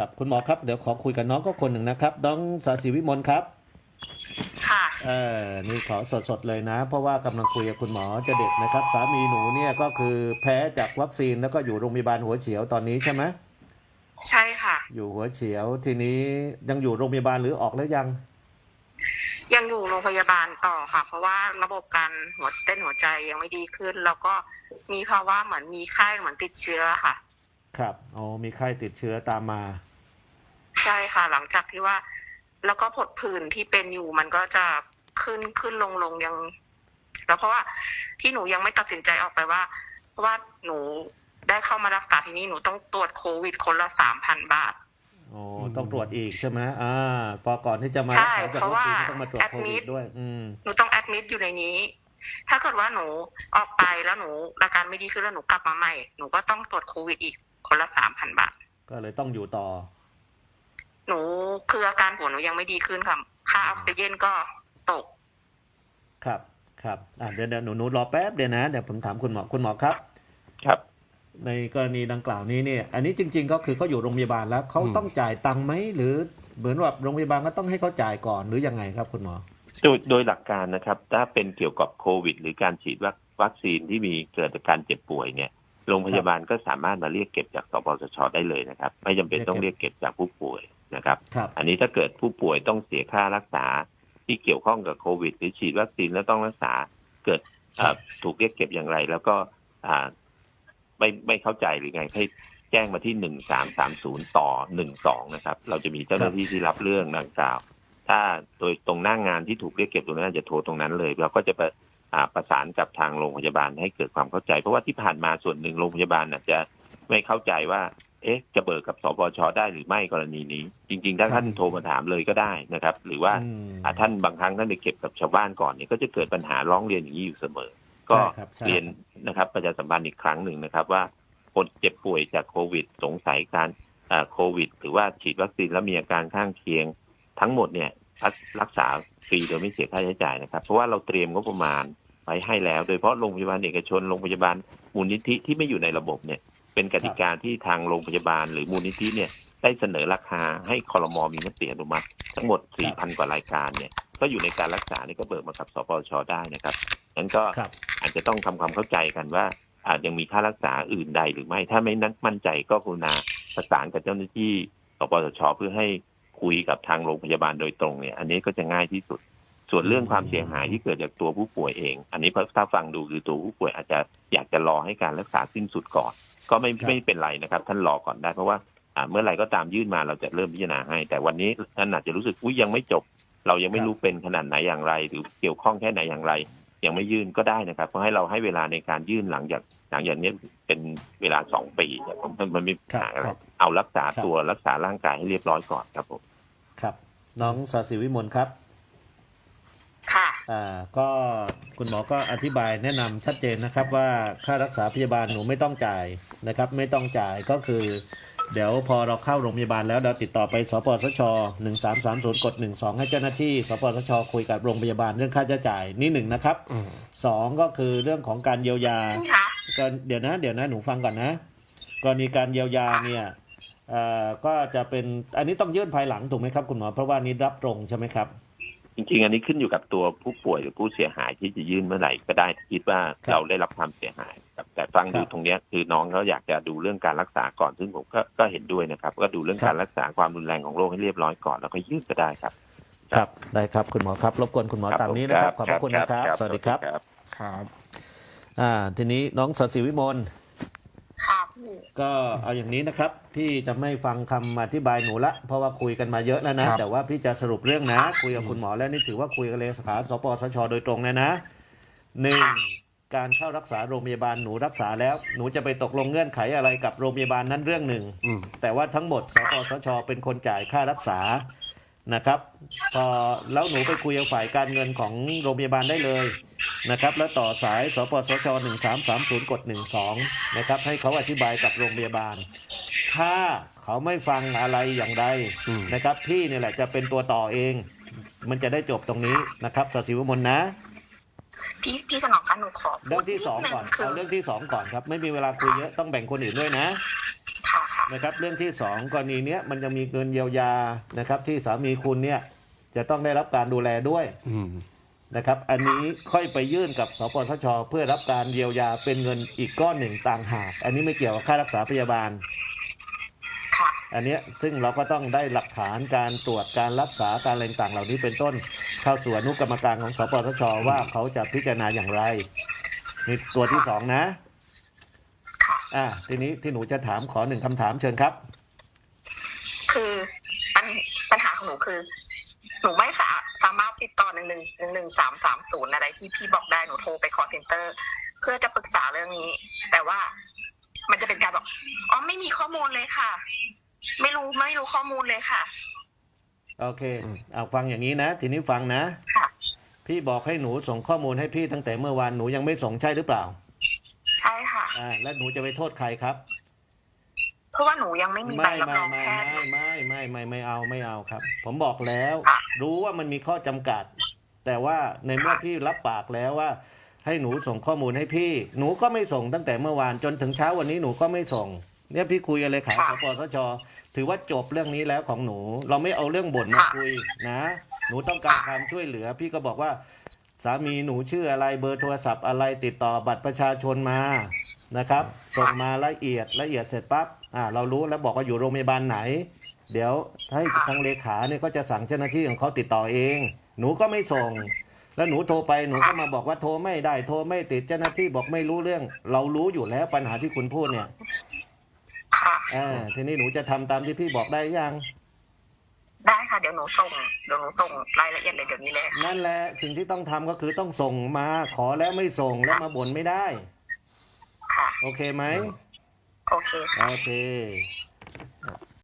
ครับ คุณหมอครับ เดี๋ยวขอคุยกับน้องก็คนหนึ่งนะครับ น้องสาสิวิมลครับ ค่ะ เออนี่ขอสดๆเลยนะ เพราะว่ากำลังคุยกับคุณหมอเจะเด็กนะครับ สามีหนูเนี่ยก็คือแพ้จากวัคซีนแล้วก็อยู่โรงพยาบาลหัวเฉียวตอนนี้ใช่ไหมใช่ค่ะ อยู่หัวเฉียวทีนี้ยังอยู่โรงพยาบาลหรือออกแล้วยัง ยังอยู่โรงพยาบาลต่อค่ะ เพราะว่าระบบการหัวเต้นหัวใจยังไม่ดีขึ้น แล้วก็มีภาวะเหมือนมีไข้เหมือนติดเชื้อค่ะ ครับอ๋อมีไข้ติดเชื้อตามมา ใช่ค่ะ หลังจากที่ว่า แล้วก็ผดผื่นที่เป็นอยู่มันก็จะขึ้นขึ้นลงลงยัง แล้วเพราะว่าที่หนูยังไม่ตัดสินใจออกไปว่า เพราะว่าหนูได้เข้ามารักษาที่นี่หนูต้องตรวจโควิดคนละสามพันบาทอ๋อต้องตรวจอีกใช่ไหมอ่าพอก่อนที่จะมาใช่รักษาจากเพราะวัคว่าซีนก็ต้องมาตรวจโควิด admit ด้วย อืมหนูต้องแอดมิดอยู่ในนี้ ถ้าเกิดว่าหนูออกไปแล้วหนูอาการไม่ดีขึ้นแล้วหนูกลับมาใหม่ หนูก็ต้องตรวจโควิดอีกคนละสามพันบาท ก็เลยต้องอยู่ต่อ หนูคืออาการหัวหนูยังไม่ดีขึ้นค่ะ ค่าออกซิเจนก็ตก ครับครับอ่าเดี๋ยวเดี๋ยวหนูหนูรอแป๊บเดียวนะเดี๋ยวผมถามคุณหมอคุณหมอครับ ครับ ในกรณีดังกล่าวนี้เนี่ย อันนี้จริง ๆ ก็คือเขาอยู่โรงพยาบาลแล้วเขาอืมต้องจ่ายตังค์ไหมหรือเหมือนว่าโรงพยาบาลก็ต้องให้เขาจ่ายก่อนหรือยังไงครับ คุณหมอโดยโดยหลักการนะครับ ถ้าเป็นเกี่ยวกับโควิด หรือการฉีดวัควัคซีนที่มีเกิดจากการเจ็บป่วยเนี่ยโรงพยาบาลก็สามารถมาเรียกเก็บจากสปสชได้เลยนะครับ ไม่จำเป็นต้องเรียกเก็บจากผู้ป่วย นะครับครับ อันนี้ถ้าเกิดผู้ป่วยต้องเสียค่ารักษาที่เกี่ยวข้องกับโควิด หรือฉีดวัคซีนแล้วต้องรักษาเกิดเอ่อถูกเรียกเก็บอย่างไร แล้วก็อ่าไม่ไม่เข้าใจหรือไงให้แจ้งมาที่หนึ่งสามสามศูนย์ต่อหนึ่งสองนะครับ เราจะมีเจ้าหน้าที่ที่รับเรื่องดังกล่าว ถ้าโดยตรงหน้างงานที่ถูกเรียกเก็บตรงนั้นจะโทรตรงนั้นเลยเราก็จะประอ่าประสานกับทางโรงพยาบาลให้เกิดความเข้าใจ เพราะว่าที่ผ่านมาส่วนหนึ่งโรงพยาบาลอาจจะไม่เข้าใจว่า เอ๊ะ จะเบิกกับสปชได้หรือไม่กรณีนี้ จริง ๆ ถ้าท่านโทรมาถามเลยก็ได้นะครับ หรือว่าอืมอ่าท่านบางครั้งท่านไปเก็บกับชาวบ้านก่อนเนี่ยก็จะเกิดปัญหาร้องเรียนอย่างนี้อยู่เสมอ ก็ใช่ครับใช่เรียนนะครับ ประชาสัมพันธ์อีกครั้งหนึ่งนะครับ ว่าคนเจ็บป่วยจากโควิด สงสัยการอ่าโควิด หรือว่าฉีดวัคซีนแล้วมีอาการข้างเคียง ทั้งหมดเนี่ยรักรักษาฟรีโดยไม่เสียค่าใช้จ่ายนะครับ เพราะว่าเราเตรียมงบประมาณไว้ให้แล้ว โดยเฉพาะโรงพยาบาลเอกชนโรงพยาบาลมูลนิธิที่ไม่อยู่ในระบบเนี่ย เป็นกติกาที่ทางโรงพยาบาลหรือมูลนิธิเนี่ยได้เสนอราคาให้คอรมอมีมติอนุมัติ ทั้งหมด 4,000 กว่ารายการเนี่ยก็อยู่ในการรักษานี่ก็เบิกมากับสปชได้นะครับนั้นก็ครับอาจจะต้องทำความเข้าใจกันว่า อาจยังมีค่ารักษาอื่นใดหรือไม่ ถ้าไม่นักมั่นใจก็กรุณาประสานกับเจ้าหน้าที่สปสชเพื่อให้คุยกับทางโรงพยาบาลโดยตรงเนี่ย อันนี้ก็จะง่ายที่สุด ส่วนเรื่องความเสียหายที่เกิดจากตัวผู้ป่วยเอง อันนี้ถ้าฟังดูคือตัวผู้ป่วยอาจจะอยากจะรอให้การรักษาสิ้นสุดก่อน ก็ไม่ครับไม่เป็นไรนะครับ ท่านรอก่อนได้เพราะว่าอ่าเมื่อไหร่ก็ตามยื่นมาเราจะเริ่มพิจารณาให้ แต่วันนี้ท่านอาจจะรู้สึกอุ้ยยังไม่จบ เรายังไม่รู้เป็นขนาดไหนอย่างไร หรือเกี่ยวข้องแค่ไหนอย่างไร ยังไม่ยื่นก็ได้นะครับเพราะให้เราให้เวลาในการยื่นหลังจากหลังจากนี้เป็นเวลาสองปีเนี่ยผมมันไม่มีปัญหาอะไรครับเอารักษาครับตัวรักษาร่างกายให้เรียบร้อยก่อนครับผมครับ น้องสาสิวิมลครับค่ะอ่า ก็คุณหมอก็อธิบายแนะนำชัดเจนนะครับว่าค่ารักษาพยาบาลหนูไม่ต้องจ่ายนะครับ ไม่ต้องจ่ายก็คือ เดี๋ยวพอเราเข้าโรงพยาบาลแล้วเราติดต่อไปสปสช1330กด12 ให้เจ้าหน้าที่สปสชคุยกับโรงพยาบาลเรื่องค่าใช้จ่ายนี่หนึ่งนะครับสองก็คือเรื่องของการเยียวยาค่ะก็เดี๋ยวนะ เดี๋ยวนะหนูฟังก่อนนะกรณีการเยียวยาเนี่ยเอ่อก็จะเป็นอันนี้ต้องยื่นภายหลังถูกไหมครับคุณหมอเพราะว่านี้รับตรงใช่ไหมครับจ ริงๆ อันนี้ขึ้นอยู่กับตัวผู้ป่วยหรือผู้เสียหายที่จะยื่นเมื่อไหร่ก็ได้ที่คิดว่าครับเราได้รับความเสียหายครับแต่ฟังดูครับตรงเนี้ยคือน้องเขาอยากจะดูเรื่องการรักษาก่อนซึ่งผมก็ก็เห็นด้วยนะครับ ก็ดูเรื่องครับ การรักษาความรุนแรงของโรคให้เรียบร้อยก่อนแล้วก็ยื่นก็ได้ครับ ครับได้ครับคุณหมอครับรบกวนคุณหมอตามนี้นะครับขอบพระคุณนะครับ สวัสดีครับครับอ่าทีนี้น้องสัตย์ศิวิมลค่ะพี่ ก็เอาอย่างนี้นะครับ พี่จะไม่ฟังคำอธิบายหนูละ เพราะว่าคุยกันมาเยอะแล้วนะครับแต่ว่าพี่จะสรุปเรื่องนะ คุยกับคุณหมอแล้วนี่ถือว่าคุยกับเลขาสปสชโดยตรงเลยนะหนึ่งการเข้ารักษาโรงพยาบาลหนูรักษาแล้ว หนูจะไปตกลงเงื่อนไขอะไรกับโรงพยาบาลนั้นเรื่องหนึ่งอืมแต่ว่าทั้งหมดสปสชเป็นคนจ่ายค่ารักษานะครับพอแล้วหนูไปคุยกับฝ่ายการเงินของโรงพยาบาลได้เลย นะครับ แล้วต่อสายสปสช1330กด12 นะครับ ให้เขาอธิบายกับโรงพยาบาล ถ้าเขาไม่ฟังอะไรอย่างใดอืมนะครับ พี่นี่แหละจะเป็นตัวต่อเอง มันจะได้จบตรงนี้นะครับสศิวมนนะพี่พี่สนองคะหนูขอพูเรื่อดงที่สองก่อนดงคือเอาเรื่องที่สองก่อนครับ ไม่มีเวลาคุยเยอะต้องแบ่งคนอื่นด้วยนะค่ะค่ะนะครับ เรื่องที่สองกรณีเนี้ยมันจะมีเงินเยียวยานะครับ ที่สามีคุณเนี่ยจะต้องได้รับการดูแลด้วยอืม นะครับ อันนี้ค่อยไปยื่นกับสปสช เพื่อรับการเยียวยาเป็นเงินอีกก้อนหนึ่งต่างหาก อันนี้ไม่เกี่ยวกับค่ารักษาพยาบาลค่ะอันเนี้ยซึ่งเราก็ต้องได้หลักฐานการตรวจการรักษาการอะไรต่างๆเหล่านี้เป็นต้นเข้าสู่อนุกรรมการของสปสช ว่าเขาจะพิจารณาอย่างไรนี่ตัวที่สองนะค่ะอ่าทีนี้ที่หนูจะถามขอหนึ่งคำถามเชิญครับ คือปัญปัญหาของหนูคือ หนูไม่สาสามารถติดต่อหนึ่งหนึ่งหนึ่งหนึ่งสามสามศูนย์อะไรที่พี่บอกได้หนูโทรไปคอเซ็นเตอร์ เพื่อจะปรึกษาเรื่องนี้ แต่ว่ามันจะเป็นการบอกอ๋อไม่มีข้อมูลเลยค่ะ ไม่รู้ไม่รู้ข้อมูลเลยค่ะ โอเค เอาฟังอย่างนี้นะ ทีนี้ฟังนะ ค่ะ พี่บอกให้หนูส่งข้อมูลให้พี่ตั้งแต่เมื่อวานหนูยังไม่ส่งใช่หรือเปล่า ใช่ค่ะ อ่า แล้วหนูจะไปโทษใครครับ เพราะว่าหนูยังไม่มีใบไม่รับไม่รองไม่แพทย์ไม่ไม่ไม่ไม่ไม่เอาไม่เอาครับ ผมบอกแล้วค่ะรู้ว่ามันมีข้อจำกัด แต่ว่าในเมื่อค่ะพี่รับปากแล้วว่า ให้หนูส่งข้อมูลให้พี่ หนูก็ไม่ส่งตั้งแต่เมื่อวานจนถึงเช้าวันนี้หนูก็ไม่ส่ง เนี่ยพี่คุยอะไรขาสปสชถือว่าจบเรื่องนี้แล้วของหนู เราไม่เอาเรื่องบ่นมาคุยนะ หนูต้องการความช่วยเหลือ พี่ก็บอกว่าสามีหนูชื่ออะไรเบอร์โทรศัพท์อะไรติดต่อบัตรประชาชนมา นะครับ ส่งมาละเอียดละเอียดเสร็จปั๊บอ่าเรารู้แล้วบอกว่าอยู่โรงพยาบาลไหน เดี๋ยวให้ทางเลขาเนี่ยก็จะสั่งเจ้าหน้าที่ของเขาติดต่อเอง หนูก็ไม่ส่ง แล้วหนูโทรไปหนูก็มาบอกว่าโทรไม่ได้โทรไม่ติดเจ้าหน้าที่บอกไม่รู้เรื่อง เรารู้อยู่แล้วปัญหาที่คุณพูดเนี่ยค่ะอ่าทีนี้หนูจะทำตามที่พี่บอกได้ยังได้ค่ะเดี๋ยวหนูส่งเดี๋ยวหนูส่งรายละเอียดเลยเดี๋ยวนี้เลยค่ะนั่นแหละสิ่งที่ต้องทำก็คือต้องส่งมาขอแล้วไม่ส่งแล้วมาบ่นไม่ได้ค่ะ โอเคไหมโอเคค่ะโอเค